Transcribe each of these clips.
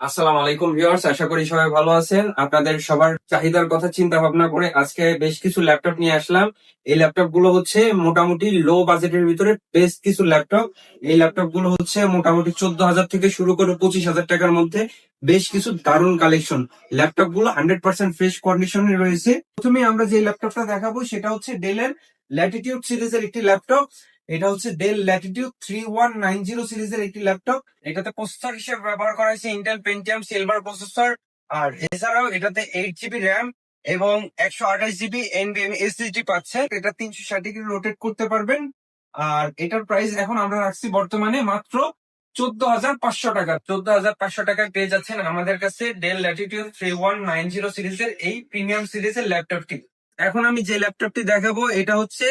আসসালামু আলাইকুম ভিউয়ার্স, আশা করি সবাই ভালো আছেন। আপনাদের সবার চাহিদার কথা চিন্তা ভাবনা করে আজকে বেশ কিছু ল্যাপটপ নিয়ে আসলাম। এই ল্যাপটপগুলো হচ্ছে মোটামুটি লো বাজেটের ভিতরে বেশ কিছু ল্যাপটপ। এই ল্যাপটপগুলো হচ্ছে মোটামুটি চোদ্দ হাজার থেকে শুরু করে পঁচিশ হাজার টাকার মধ্যে বেশ কিছু দারুণ কালেকশন ল্যাপটপগুলো হান্ড্রেড পার্সেন্ট ফ্রেশ কন্ডিশনে রয়েছে। প্রথমে আমরা যে ল্যাপটপটা দেখাবো সেটা হচ্ছে ডেলের ল্যাটিটিউড সিরিজের একটি ল্যাপটপ। এটা হচ্ছে Dell Latitude three one nine zero সিরিজের একটি ল্যাপটপ। এটাতে প্রসেসর হিসেবে ব্যবহার করা হয়েছে ইন্টেল পেন্টিয়াম সিলভার প্রসেসর আর এছাড়াও এটাতে এইট জিবি র্যাম এবং একশো আঠাশ জিবি এনবিএম এসএসডি পাচ্ছে। এটা তিনশো ষাট ডিগ্রি রোটেট করতে পারবেন। আর এটার প্রাইস এখন আমরা রাখছি বর্তমানে মাত্র চোদ্দ হাজার পাঁচশো টাকা। চোদ্দ হাজার পাঁচশো টাকায় পেয়ে যাচ্ছেন আমাদের কাছে Dell Latitude three one nine zero সিরিজের এই প্রিমিয়াম সিরিজের ল্যাপটপটি। এখন আমি যে ল্যাপটপটি দেখাবো, এটা হচ্ছে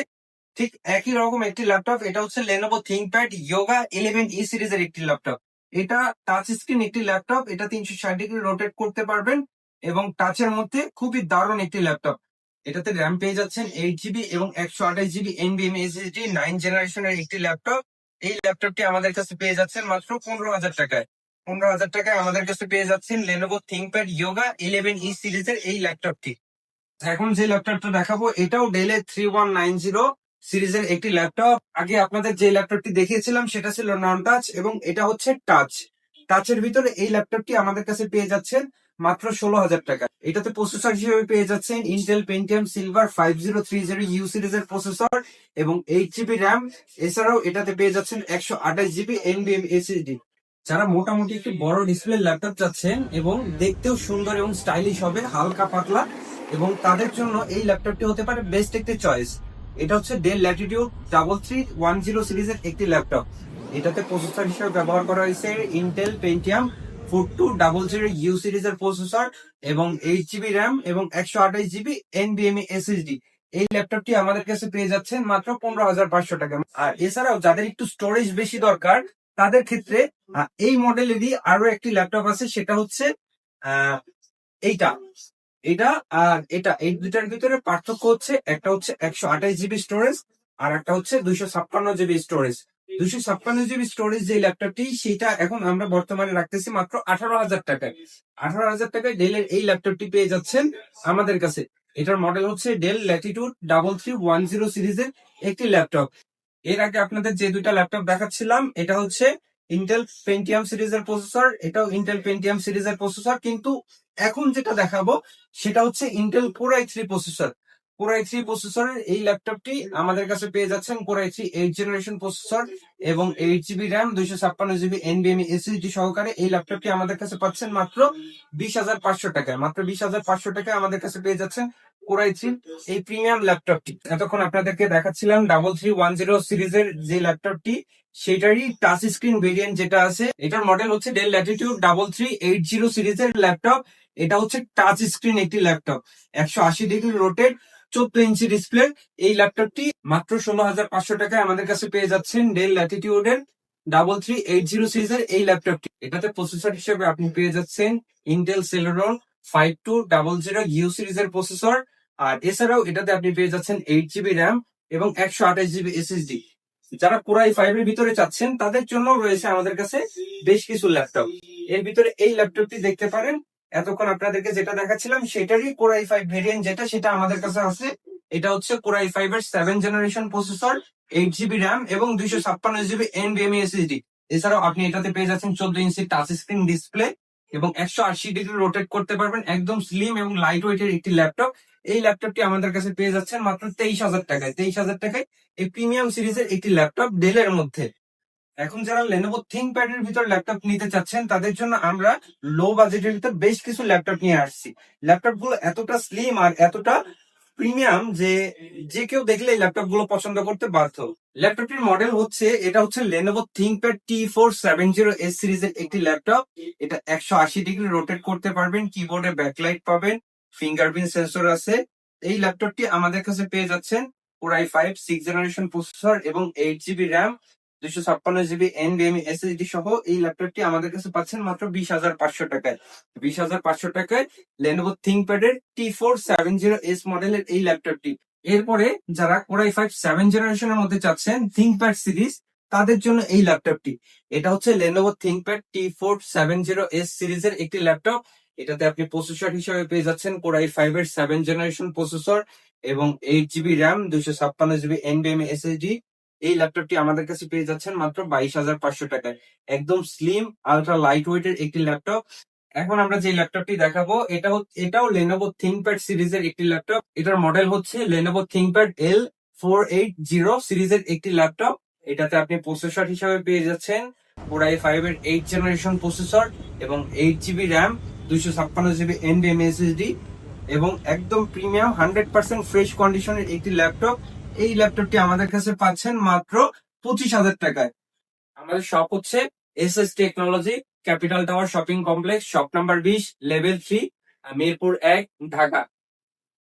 ঠিক একই রকম একটি ল্যাপটপ এটা হচ্ছে Lenovo ThinkPad Yoga eleven E সিরিজের একটি ল্যাপটপ এটা টাচ স্ক্রিন একটি ল্যাপটপ এটা তিনশো ষাট ডিগ্রি রোটেট করতে পারবেন এবং টাচের মধ্যে খুবই দারুণ একটি ল্যাপটপ এটাতে র্যাম পেয়ে যাচ্ছেন এইট জিবি এবং একশো আঠাশ জিবি এনবিএম এসএসডি নাইন জেনারেশনের একটি ল্যাপটপ এই ল্যাপটপটি আমাদের কাছে পেয়ে যাচ্ছেন মাত্র পনেরো হাজার টাকায়। পনেরো হাজার টাকায় আমাদের কাছে পেয়ে যাচ্ছেন Lenovo ThinkPad Yoga eleven E সিরিজের এই ল্যাপটপটি এখন যে ল্যাপটপটা দেখাবো, এটাও ডেলে থ্রি ওয়ান নাইন জিরো সিরিজের একটি ল্যাপটপ। আগে আপনাদের যে ল্যাপটপটি দেখিয়েছিলাম, সেটা ছিল নন টাচ এবং এটা হচ্ছে টাচ। টাচের ভিতরে এই ল্যাপটপটি আমাদের কাছে পেয়ে যাচ্ছেন মাত্র ষোলো হাজার টাকা। এটাতে প্রসেসর হিসেবে পেয়ে যাচ্ছেন Intel Pentium silver five zero three zero U সিরিজের প্রসেসর এবং এইট জিবি র্যাম এছাড়াও এটাতে পেয়ে যাচ্ছেন একশো আঠাশ জিবি এনবিএম এসএসডি যারা মোটামুটি একটি বড় ডিসপ্লে ল্যাপটপ চাচ্ছেন এবং দেখতেও সুন্দর এবং স্টাইলিশ হবে, হালকা পাতলা এবং তাদের জন্য এই ল্যাপটপটি হতে পারে বেস্ট একটি চয়েস এটা হচ্ছে Dell Latitude double three one zero সিরিজের একটি ল্যাপটপ। এটাতে প্রসেসর হিসেবে ব্যবহার করা হয়েছে Intel Pentium four two double zero U সিরিজের প্রসেসর এবং এইট জিবি র্যাম এবং একশো আঠাশ জিবি এনবিএমই এসএসডি এই ল্যাপটপটি আমাদের কাছে পেয়ে যাচ্ছেন মাত্র পনেরো হাজার পাঁচশো টাকা। আর এছাড়াও যাদের একটু স্টোরেজ বেশি দরকার, তাদের ক্ষেত্রে এই মডেলেরই আরও একটি ল্যাপটপ আছে, সেটা হচ্ছে এইটা। এটা আর এটা, এই দুইটার ভিতরে পার্থক্য হচ্ছে, একটা হচ্ছে একশো আঠাশ জিবি স্টোরেজ আর একটা হচ্ছে দুইশো ছাপ্পান্ন জিবি স্টোরেজ দুইশো ছাপ্পান্ন জিবি স্টোরেজ যে ল্যাপটপটি সেটা এখন আমরা বর্তমানে রাখতেছি মাত্র আঠারো হাজার টাকায়। আঠারো হাজার টাকায় ডেলের এই ল্যাপটপটি পেয়ে যাচ্ছেন আমাদের কাছে। এটার মডেল হচ্ছে Dell Latitude double three one zero সিরিজের একটি ল্যাপটপ এর আগে আপনাদের যে দুইটা ল্যাপটপ দেখাচ্ছিলাম, এটা হচ্ছে ইন্টেল পেন্টিয়াম সিরিজের প্রসেসর এটাও ইন্টেল পেন্টিয়াম সিরিজের প্রসেসর কিন্তু এখন যেটা দেখাবো, সেটা হচ্ছে Intel core three processor core three প্রসেসরের এই ল্যাপটপটি আমাদের কাছে পেয়ে যাচ্ছেন core three eight generation processor এবং এইট জিবি র্যাম দুইশো ছাপ্পান্ন জিবি এনবিএম এসএসডি সহকারে এই ল্যাপটপটি আমাদের কাছে পাচ্ছেন মাত্র বিশ হাজার পাঁচশো টাকায়। মাত্র বিশ হাজার পাঁচশো টাকায় আমাদের কাছে পেয়ে যাচ্ছেন কোর আই থ্রি এই প্রিমিয়াম ল্যাপটপটি এতক্ষণ আপনাদেরকে দেখাচ্ছিলাম ডাবল থ্রি ওয়ান জিরো সিরিজের যে ল্যাপটপটি সেটারই টাচ স্ক্রিন ভেরিয়েন্ট যেটা আছে। এটার মডেল হচ্ছে Dell Latitude double three eight zero সিরিজের ল্যাপটপ এটা হচ্ছে টাচ স্ক্রিন একটি ল্যাপটপ একশো আশি ডিগ্রি রোটেড চোদ্দ ইঞ্চি ডিসপ্লে এই ল্যাপটপটি মাত্র ষোলো হাজার পাঁচশো টাকায় আমাদের কাছে পেয়ে যাচ্ছেন ডেল ল্যাটিটিউডের ডাবল থ্রি এইট জিরো সিরিজের এই ল্যাপটপটি এটাতে প্রসেসর হিসেবে আপনি পেয়ে যাচ্ছেন Intel Celeron five two double zero U সিরিজের প্রসেসর আর এছাড়াও এটাতে আপনি পেয়ে যাচ্ছেন এইট জিবি র্যাম এবং একশো আঠাশ জিবি এসএসডি যারা কোরাই ফাইভ এর ভিতরে চাচ্ছেন, তাদের জন্য রয়েছে আমাদের কাছে বেশ কিছু ল্যাপটপ এর ভিতরে এই ল্যাপটপটি দেখতে পারেন। এতক্ষণ আপনাদেরকে যেটা দেখাচ্ছিলাম, সেটারই কোরাই ফাইভ ভেরিয়েন্ট যেটা, সেটা আমাদের কাছে আছে। এটা হচ্ছে কোরাই ফাইভ এর seven generation processor eight GB RAM এবং দুইশো ছাপ্পান্ন জিবি এনবিএমই এসএসডি এছাড়াও আপনি এটাতে পেয়ে যাচ্ছেন চোদ্দ ইঞ্চি টাচ স্ক্রিন ডিসপ্লে এবং একশো আশি ডিগ্রি রোটেট করতে পারবেন। একদম স্লিম এবং লাইট ওয়েটের একটি ল্যাপটপ এই ল্যাপটপটি আমাদের কাছে পেয়ে যাচ্ছেন মাত্র তেইশ হাজার টাকায়। তেইশ হাজার টাকায় এই প্রিমিয়াম সিরিজের একটি ল্যাপটপ ডেলের মধ্যে। এখন যারা লেনোভো থিংকপ্যাড এর ভিতর ল্যাপটপ নিতে চাচ্ছেন, তাদের জন্য আমরা লো বাজেটের ভিতর বেশ কিছু ল্যাপটপ নিয়ে আসছি। ল্যাপটপগুলো এতটা স্লিম আর এতটা প্রিমিয়াম যে যে কেউ দেখলে এই ল্যাপটপগুলো পছন্দ করতে বাধ্য। ল্যাপটপটির মডেল হচ্ছে, এটা হচ্ছে Lenovo ThinkPad T four seven zero S সিরিজের একটি ল্যাপটপ এটা একশো আশি ডিগ্রি রোটেট করতে পারবেন কিবোর্ডে ব্যাকলাইট পাবেন। ফিঙ্গারপ্রিন্ট সেন্সর আছে। এই ল্যাপটপটি আমাদের কাছে পেয়ে যাচ্ছেন পুরাই ফাইভ সিক্স জেনারেশন প্রসেসর এবং এইট জিবি র্যাম দুইশো ছাপ্পান্ন জিবি এন এনবিএমই এসএসডি সহ এই ল্যাপটপটি আমাদের কাছে পাচ্ছেন মাত্র বিশ হাজার পাঁচশো টাকায়। বিশ হাজার পাঁচশো টাকায় লেনোভো থিংকপ্যাড এর T four seven zero S মডেলের এই ল্যাপটপটি এরপরে যারা কোরাই ফাইভ সেভেন জেনারেশনের মধ্যে চাচ্ছেন থিংকপ্যাড সিরিজ তাদের জন্য এই ল্যাপটপটি এটা হচ্ছে Lenovo ThinkPad T four seven zero S সিরিজের একটি ল্যাপটপ এটাতে আপনি প্রসেসর হিসেবে পেয়ে যাচ্ছেন কোরাই ফাইভ এর সেভেন জেনারেশন প্রসেসর এবং এইট জিবি র্যাম দুশো ছাপ্পান্ন জিবি এনবিএম এসএসডি এই ল্যাপটপটি আমাদের কাছে পেয়ে যাচ্ছেন মাত্র বাইশ হাজার পাঁচশো টাকায়। একদম স্লিম আলট্রা লাইট ওয়েটের একটি ল্যাপটপ এখন আমরা যে ল্যাপটপটি দেখাবো, এটা এটাও লেনোভো থিংকপ্যাড সিরিজের একটি ল্যাপটপ এটার মডেল হচ্ছে Lenovo ThinkPad L four eight zero সিরিজের একটি ল্যাপটপ এটাতে আপনি প্রসেসর হিসাবে পেয়ে যাচ্ছেন কোরাই ফাইভ এর এইট জেনারেশন প্রসেসর এবং এইট জিবি র্যাম দুইশো ছাপ্পান্ন জিবি এনবিএম এসএসডি এবং একদম প্রিমিয়াম হান্ড্রেড পার্সেন্ট ফ্রেশ কন্ডিশনের একটি ল্যাপটপ এই ল্যাপটপটি আমাদের কাছে পাচ্ছেন মাত্র পঁচিশ হাজার টাকায়। আমাদের শপ হচ্ছে S S Technology Capital Tower shopping complex shop number বিশ লেভেল থ্রি মিরপুর এক, ঢাকা।